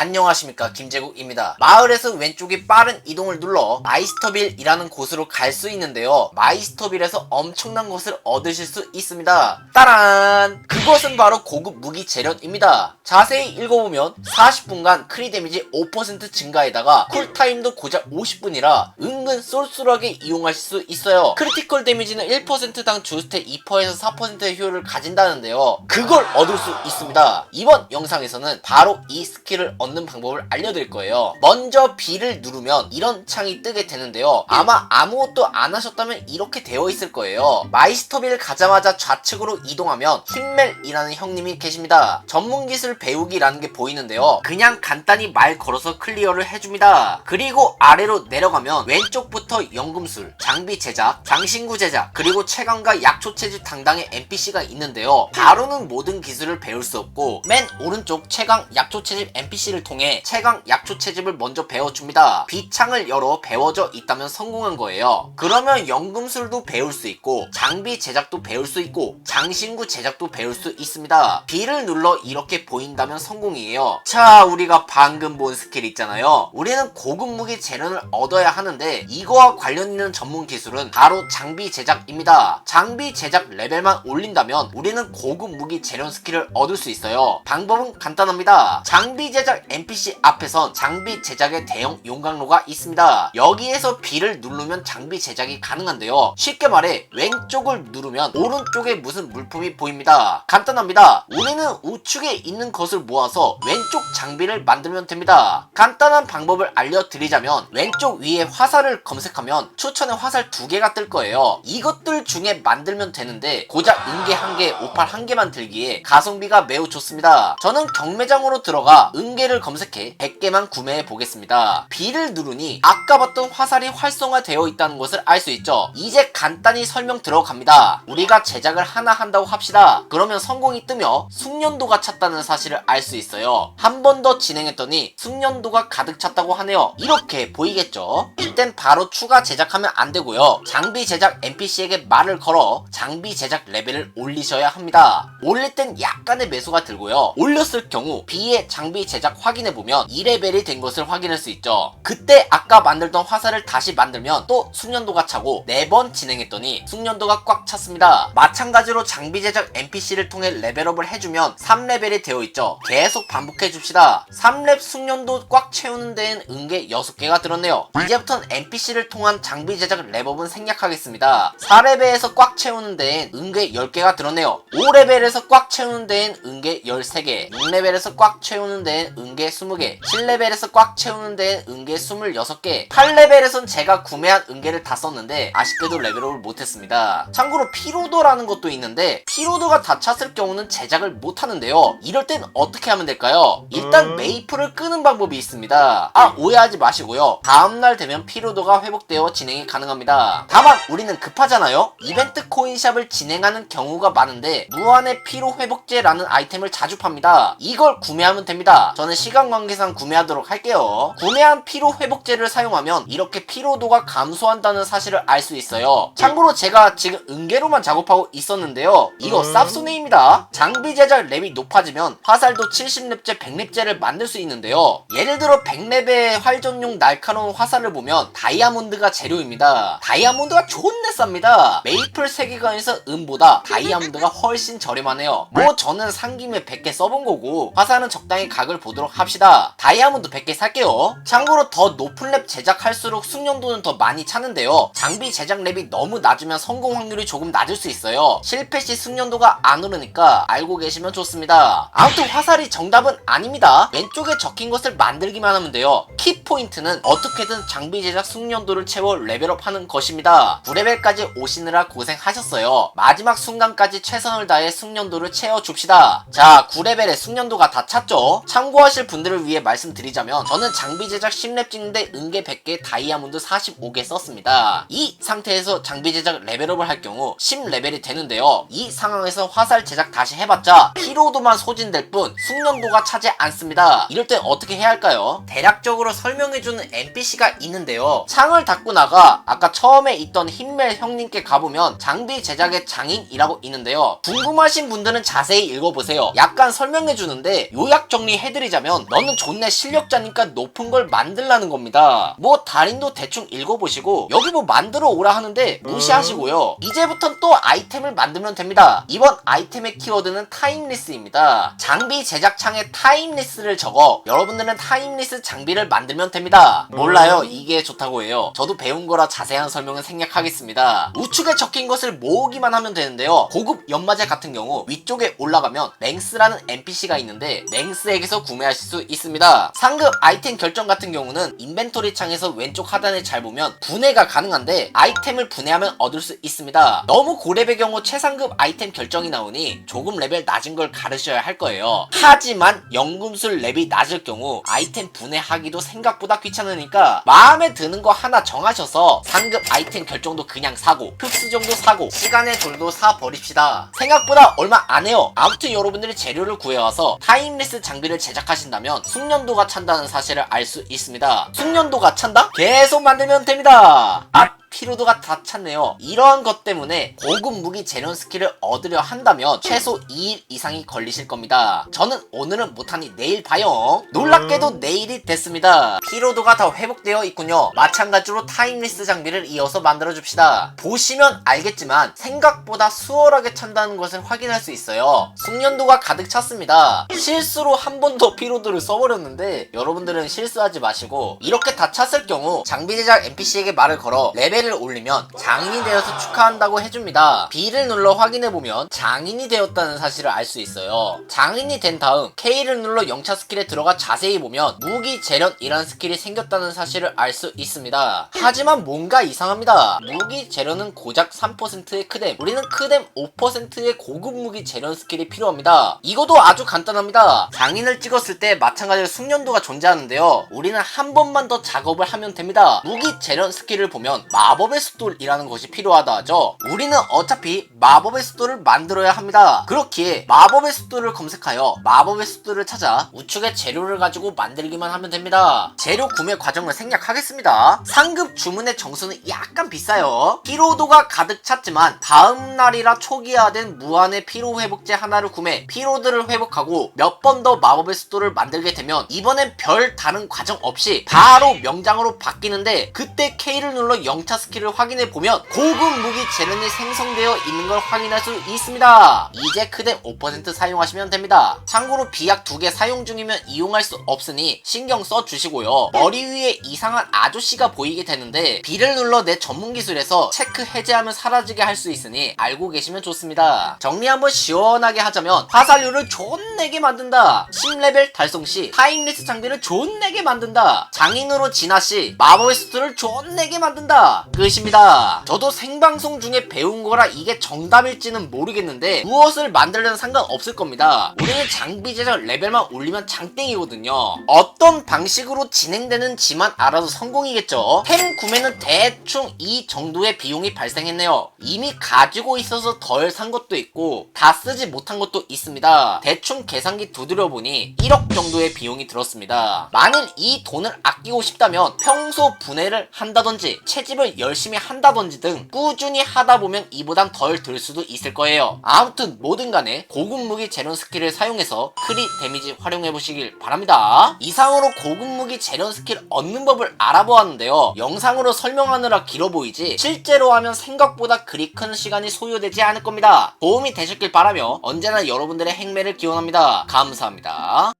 안녕하십니까 김재국입니다. 마을에서 왼쪽에 빠른 이동을 눌러 마이스터빌이라는 곳으로 갈 수 있는데요. 마이스터빌에서 엄청난 것을 얻으실 수 있습니다. 따란! 그것은 바로 고급 무기 재련입니다. 자세히 읽어보면 40분간 크리 데미지 5% 증가에다가 쿨타임도 고작 50분이라 은근 쏠쏠하게 이용하실 수 있어요. 크리티컬 데미지는 1%당 주스택 2%에서 4%의 효율을 가진다는데요. 그걸 얻을 수 있습니다. 이번 영상에서는 바로 이 스킬을 얻는 방법을 알려드릴 거예요. 먼저 B를 누르면 이런 창이 뜨게 되는데요. 아마 아무것도 안 하셨다면 이렇게 되어 있을 거예요. 마이스터빌 가자마자 좌측으로 이동하면 힘멜이라는 형님이 계십니다. 전문 기술 배우기라는 게 보이는데요. 그냥 간단히 말 걸어서 클리어를 해줍니다. 그리고 아래로 내려가면 왼쪽부터 연금술, 장비 제작, 장신구 제작, 그리고 체감과 약초 채집 당당의 NPC가 있는데요. 바로는 모든 기술을 배울 수 없고 맨 오른쪽 체강 약초 채집 NPC를 통해 체강 약초 채집을 먼저 배워줍니다. B창을 열어 배워져 있다면 성공한 거예요. 그러면 연금술도 배울 수 있고 장비 제작도 배울 수 있고 장신구 제작도 배울 수 있습니다. B를 눌러 이렇게 보인다면 성공이에요. 자, 우리가 방금 본 스킬 있잖아요. 우리는 고급 무기 재련을 얻어야 하는데 이거와 관련 있는 전문 기술은 바로 장비 제작입니다. 장비 제작 레벨만 올린다면 우리는 고급 무기 재련 스킬을 얻을 수 있어요. 방법은 간단합니다. 장비 제작 NPC 앞에선 장비 제작의 대형 용광로가 있습니다. 여기에서 B를 누르면 장비 제작이 가능한데요. 쉽게 말해 왼쪽을 누르면 오른쪽에 무슨 물품이 보입니다. 간단합니다. 우리는 우측에 있는 것을 모아서 왼쪽 장비를 만들면 됩니다. 간단한 방법을 알려드리자면 왼쪽 위에 화살을 검색하면 추천의 화살 두 개가 뜰 거예요. 이것들 중에 만들면 되는데 고작 은개 한 개, 오팔 한 개만 들기에 가성비가 매우 좋습니다. 저는 경매장으로 들어가 은개를 검색해 100개만 구매해 보겠습니다. B를 누르니 아까 봤던 화살이 활성화되어 있다는 것을 알 수 있죠. 이제 간단히 설명 들어갑니다. 우리가 제작을 하나 한다고 합시다. 그러면 성공이 뜨며 숙련도가 찼다는 사실을 알 수 있어요. 한 번 더 진행했더니 숙련도가 가득 찼다고 하네요. 이렇게 보이겠죠? 이땐 바로 추가 제작하면 안 되고요. 장비 제작 NPC에게 말을 걸어 장비 제작 레벨을 올리셔야 합니다. 올릴 땐 약간의 매수가 들고요. 올렸을 경우 B의 장비 제작 확인해 보면 2레벨이 된 것을 확인할 수 있죠. 그때 아까 만들던 화살을 다시 만들면 또 숙련도가 차고 4번 진행했더니 숙련도가 꽉 찼습니다. 마찬가지로 장비 제작 NPC를 통해 레벨업을 해주면 3레벨이 되어 있죠. 계속 반복해 줍시다. 3렙 숙련도 꽉 채우는 데엔 은개 6개가 들었네요. 이제부터는 NPC를 통한 장비 제작 랩업은 생략하겠습니다. 4레벨에서 꽉 채우는 데엔 은개 10개가 들었네요. 5레벨에서 꽉 채우는 데엔 은개 13개, 6레벨에서 꽉 채우는 데엔 은개 20개, 7레벨에서 꽉 채우는 데엔 은개 26개, 8레벨에선 제가 구매한 은개를 다 썼는데 아쉽게도 레벨업을 못했습니다. 참고로 피로도라는 것도 있는데 피로도가 다 찼을 경우는 제작을 못하는데요. 이럴 땐 어떻게 하면 될까요? 일단 메이플을 끄는 방법이 있습니다. 아 오해하지 마시고요. 다음날 되면 피로도가 회복되어 진행이 가능합니다. 다만 우리는 급하잖아요. 이벤트 코인샵을 진행하는 경우가 많은데 무한의 피로 회복제라는 아이템을 자주 팝니다. 이걸 구매하면 됩니다. 저는 시간 관계상 구매하도록 할게요. 구매한 피로 회복제를 사용하면 이렇게 피로도가 감소한다는 사실을 알 수 있어요. 참고로 제가 지금 은개로만 작업하고 있었는데요. 이거 쌉순이입니다. 장비 제작 랩이 높아지면 화살도 70렙제, 100렙제를 만들 수 있는데요. 예를 들어 100렙의 활전용 날카로운 화살을 보면 다이아몬드가 재료입니다. 다이아몬드가 존나 쌉니다. 메이플 세계관에서 은보다 다이아몬드가 훨씬 저렴하네요. 뭐 저는 산 김에 100개 써본 거고 화살은 적당히 각을 보 도록 합시다. 다이아몬드 100개 살게요. 참고로 더 높은 랩 제작할수록 숙련도는 더 많이 차는데요. 장비 제작 랩이 너무 낮으면 성공 확률이 조금 낮을 수 있어요. 실패 시 숙련도가 안 오르니까 알고 계시면 좋습니다. 아무튼 화살이 정답은 아닙니다. 왼쪽에 적힌 것을 만들기만 하면 돼요. 키포인트는 어떻게든 장비 제작 숙련도를 채워 레벨업 하는 것입니다. 9레벨까지 오시느라 고생하셨어요. 마지막 순간까지 최선을 다해 숙련도를 채워줍시다. 자, 9레벨의 숙련도가 다 찼죠? 참고하실 분들을 위해 말씀드리자면 저는 장비 제작 10렙 찍는데 은개 100개, 다이아몬드 45개 썼습니다. 이 상태에서 장비 제작 레벨업을 할 경우 10레벨이 되는데요. 이 상황에서 화살 제작 다시 해봤자 피로도만 소진될 뿐 숙련도가 차지 않습니다. 이럴 땐 어떻게 해야 할까요? 대략적으로 설명해주는 NPC가 있는데요. 창을 닫고 나가 아까 처음에 있던 힘멜 형님께 가보면 장비 제작의 장인이라고 있는데요. 궁금하신 분들은 자세히 읽어보세요. 약간 설명해주는데 요약 정리해드리자면 하면 너는 존내 실력자니까 높은 걸 만들라는 겁니다. 뭐 달인도 대충 읽어보시고 여기 뭐 만들어 오라 하는데 무시하시고요. 이제부턴 또 아이템을 만들면 됩니다. 이번 아이템의 키워드는 타임리스입니다. 장비 제작창에 타임리스를 적어 여러분들은 타임리스 장비를 만들면 됩니다. 몰라요. 이게 좋다고 해요. 저도 배운 거라 자세한 설명은 생략하겠습니다. 우측에 적힌 것을 모으기만 하면 되는데요. 고급 연마제 같은 경우 위쪽에 올라가면 맹스라는 NPC가 있는데 맹스에게서 구매 하실 수 있습니다. 상급 아이템 결정 같은 경우는 인벤토리 창에서 왼쪽 하단에 잘 보면 분해가 가능한데 아이템을 분해하면 얻을 수 있습니다. 너무 고렙의 경우 최상급 아이템 결정이 나오니 조금 레벨 낮은 걸 가르셔야 할 거예요. 하지만 연금술 랩이 낮을 경우 아이템 분해하기도 생각보다 귀찮으니까 마음에 드는 거 하나 정하셔서 상급 아이템 결정도 그냥 사고 흡수정도 사고 시간의 돌도 사 버립시다. 생각보다 얼마 안 해요. 아무튼 여러분들이 재료를 구해와서 타임리스 장비를 제작하 신다면 숙련도가 찬다는 사실을 알 수 있습니다. 숙련도가 찬다? 계속 만들면 됩니다. 아 피로도가 다 찼네요. 이러한 것 때문에 고급 무기 재련 스킬을 얻으려 한다면 최소 2일 이상이 걸리실 겁니다. 저는 오늘은 못하니 내일 봐요. 놀랍게도 내일이 됐습니다. 피로도가 다 회복되어 있군요. 마찬가지로 타임리스 장비를 이어서 만들어 줍시다. 보시면 알겠지만 생각보다 수월하게 찬다는 것을 확인할 수 있어요. 숙련도가 가득 찼습니다. 실수로 한 번 더 피로도를 써버렸는데 여러분들은 실수하지 마시고 이렇게 다 찼을 경우 장비 제작 NPC에게 말을 걸어 레벨 을 올리면 장인이 되어서 축하한다고 해줍니다. B를 눌러 확인해보면 장인이 되었다는 사실을 알 수 있어요. 장인이 된 다음 K를 눌러 영차 스킬에 들어가 자세히 보면 무기 재련이라는 스킬이 생겼다는 사실을 알 수 있습니다. 하지만 뭔가 이상합니다. 무기 재련은 고작 3%의 크뎀, 우리는 크뎀 5%의 고급 무기 재련 스킬이 필요합니다. 이것도 아주 간단합니다. 장인을 찍었을 때 마찬가지로 숙련도가 존재하는데요. 우리는 한 번만 더 작업을 하면 됩니다. 무기 재련 스킬을 보면 마 법의 숫돌이라는 것이 필요하다 하죠. 우리는 어차피 마법의 숫돌을 만들어야 합니다. 그렇기에 마법의 숫돌을 검색하여 마법의 숫돌을 찾아 우측에 재료를 가지고 만들기만 하면 됩니다. 재료 구매 과정을 생략하겠습니다. 상급 주문의 정수는 약간 비싸요. 피로도가 가득 찼지만 다음 날이라 초기화된 무한의 피로 회복제 하나를 구매 피로들을 회복하고 몇 번 더 마법의 숫돌을 만들게 되면 이번엔 별 다른 과정 없이 바로 명장으로 바뀌는데 그때 K를 눌러 영차 스킬을 확인해 보면 고급 무기 재련이 생성되어 있는 걸 확인할 수 있습니다. 이제 크뎀 5% 사용하시면 됩니다. 참고로 비약 두개 사용 중이면 이용할 수 없으니 신경 써 주시고요. 머리 위에 이상한 아저씨가 보이게 되는데 B를 눌러 내 전문 기술에서 체크 해제하면 사라지게 할 수 있으니 알고 계시면 좋습니다. 정리 한번 시원하게 하자면 화살료를 존내게 만든다. 10레벨 달성 시 타임리스 장비를 존내게 만든다. 장인으로 진화 시 마법의 수트를 존내게 만든다. 끝입니다. 저도 생방송 중에 배운 거라 이게 정답일지는 모르겠는데 무엇을 만들려는 상관없을 겁니다. 우리는 장비 제작 레벨만 올리면 장땡이거든요. 어떤 방식으로 진행되는 지만 알아도 성공이겠죠. 템 구매는 대충 이 정도의 비용이 발생했네요. 이미 가지고 있어서 덜 산 것도 있고 다 쓰지 못한 것도 있습니다. 대충 계산기 두드려 보니 1억 정도의 비용이 들었습니다. 만일 이 돈을 아끼고 싶다면 평소 분해를 한다든지 채집을 열심히 한다든지 등 꾸준히 하다 보면 이보단 덜 들 수도 있을 거예요. 아무튼 뭐든 간에 고급 무기 재련 스킬을 사용해서 크리 데미지 활용해 보시길 바랍니다. 이상으로 고급 무기 재련 스킬 얻는 법을 알아보았는데요. 영상으로 설명하느라 길어 보이지 실제로 하면 생각보다 그리 큰 시간이 소요되지 않을 겁니다. 도움이 되셨길 바라며 언제나 여러분들의 행매를 기원합니다. 감사합니다.